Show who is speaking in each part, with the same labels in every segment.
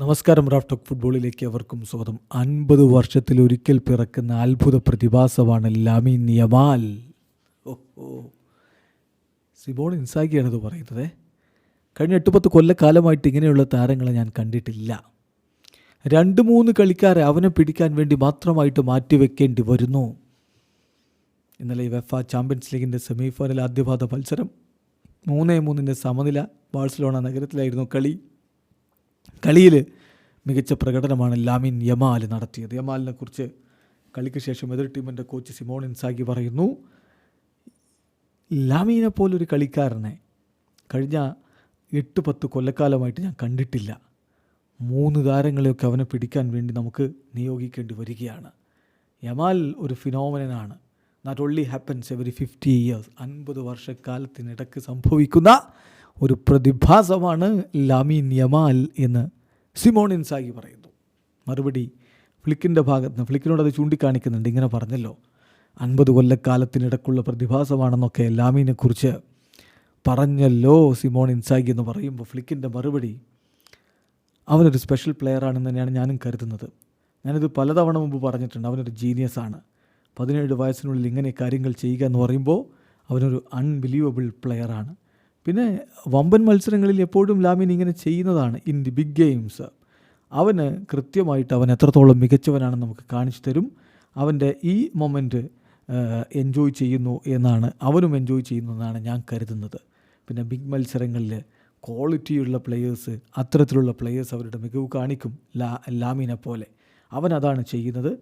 Speaker 1: നമസ്കാരം Raf talk ഫുട്ബോളിലേക്ക് അവർക്കും സ്വാഗതം. അൻപത് വർഷത്തിൽ ഒരിക്കൽ പിറക്കുന്ന അത്ഭുത പ്രതിഭാസമാണ് ലാമിൻ യമാൽ. ഓ ഓ. സിബോൺ ഇൻസാഗിയാണ് പറയുന്നത്. കഴിഞ്ഞ എട്ട് പത്ത് കൊല്ലക്കാലമായിട്ട് ഇങ്ങനെയുള്ള താരങ്ങളെ ഞാൻ കണ്ടിട്ടില്ല. രണ്ട് മൂന്ന് കളിക്കാരെ അവനെ പിടിക്കാൻ വേണ്ടി മാത്രമായിട്ട് മാറ്റിവെക്കേണ്ടി വരുന്നു. ഇന്നലെ വെഫ ചാമ്പ്യൻസ് ലീഗിന്റെ സെമി ഫൈനൽ ആദ്യപാദ മത്സരം. മൂന്നേ മൂന്നിന്റെ സമനില ബാഴ്സലോണ നഗരത്തിലായിരുന്നു കളി. കളിയിൽ മികച്ച പ്രകടനമാണ് ലാമിൻ യമാൽ നടത്തിയത്. യമാലിനെ കുറിച്ച് കളിക്ക് ശേഷം എതിർ ടീമിന്റെ കോച്ച് സിമോൺ ഇൻസാഗി പറയുന്നു ലാമീനെ പോലൊരു കളിക്കാരനെ കഴിഞ്ഞ എട്ട് പത്ത് കൊല്ലക്കാലമായിട്ട് ഞാൻ കണ്ടിട്ടില്ല. മൂന്ന് താരങ്ങളെയൊക്കെ അവനെ പിടിക്കാൻ വേണ്ടി നമുക്ക് നിയോഗിക്കേണ്ടി വരികയാണ്. യമാൽ ഒരു ഫിനോമിനനാണ്. Not only happens every fifty years അൻപത് വർഷക്കാലത്തിനിടക്ക് സംഭവിക്കുന്ന ഒരു പ്രതിഭാസമാണ് ലാമി യമാൽ എന്ന് സിമോൺ ഇൻസാഗി പറയുന്നു. മറുപടി ഫ്ലിക്കിന്റെ ഭാഗത്ത് നിന്ന് ഫ്ലിക്കിനോട് അത് ചൂണ്ടിക്കാണിക്കുന്നുണ്ട്. ഇങ്ങനെ പറഞ്ഞല്ലോ അൻപത് കൊല്ലക്കാലത്തിനിടക്കുള്ള പ്രതിഭാസമാണെന്നൊക്കെ ലാമീനെക്കുറിച്ച് പറഞ്ഞല്ലോ സിമോൺ ഇൻസാഗി എന്ന് പറയുമ്പോൾ ഫ്ലിക്കിന്റെ മറുപടി. അവനൊരു സ്പെഷ്യൽ പ്ലെയർ ആണെന്ന് തന്നെയാണ് ഞാനും കരുതുന്നത്. ഞാനിത് പലതവണ മുമ്പ് പറഞ്ഞിട്ടുണ്ട് അവനൊരു ആണ്. പതിനേഴ് വയസ്സിനുള്ളിൽ ഇങ്ങനെ കാര്യങ്ങൾ ചെയ്യുക എന്ന് പറയുമ്പോൾ അവനൊരു അൺബിലീവബിൾ പ്ലെയറാണ് പിന്നെ വമ്പൻ മത്സരങ്ങളിൽ എപ്പോഴും ലാമിൻ ഇങ്ങനെ ചെയ്യുന്നതാണ് ഇൻ ദി ബിഗ് ഗെയിംസ്. അവന് കൃത്യമായിട്ട് അവൻ എത്രത്തോളം മികച്ചവനാണെന്ന് നമുക്ക് കാണിച്ചു തരും. അവന്റെ ഈ മൊമെന്റ് എൻജോയ് ചെയ്യുന്നു എന്നാണ് അവനും എൻജോയ് ചെയ്യുന്നു എന്നാണ് ഞാൻ കരുതുന്നത്. പിന്നെ ബിഗ് മത്സരങ്ങളിൽ ക്വാളിറ്റിയുള്ള പ്ലെയേഴ്സ് അത്തരത്തിലുള്ള പ്ലെയേഴ്സ് അവരുടെ മികവ് കാണിക്കും ലാ ലാമിനെ പോലെ. അവൻ അതാണ് ചെയ്യുന്നത്.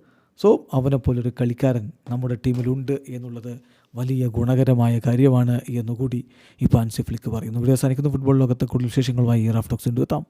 Speaker 1: സോ അവനെപ്പോലൊരു കളിക്കാരൻ നമ്മുടെ ടീമിലുണ്ട് എന്നുള്ളത് വലിയ ഗുണകരമായ കാര്യമാണ് എന്നുകൂടി ഈ പാൻസി ഫ്ലിക്ക് പറയുന്നു. ഇവിടെ അവസാനിക്കുന്ന. ഫുട്ബോൾ ലോകത്തെ കൂടുതൽ വിശേഷങ്ങളുമായി റാഫ്റ്റോക്സ് എത്താം.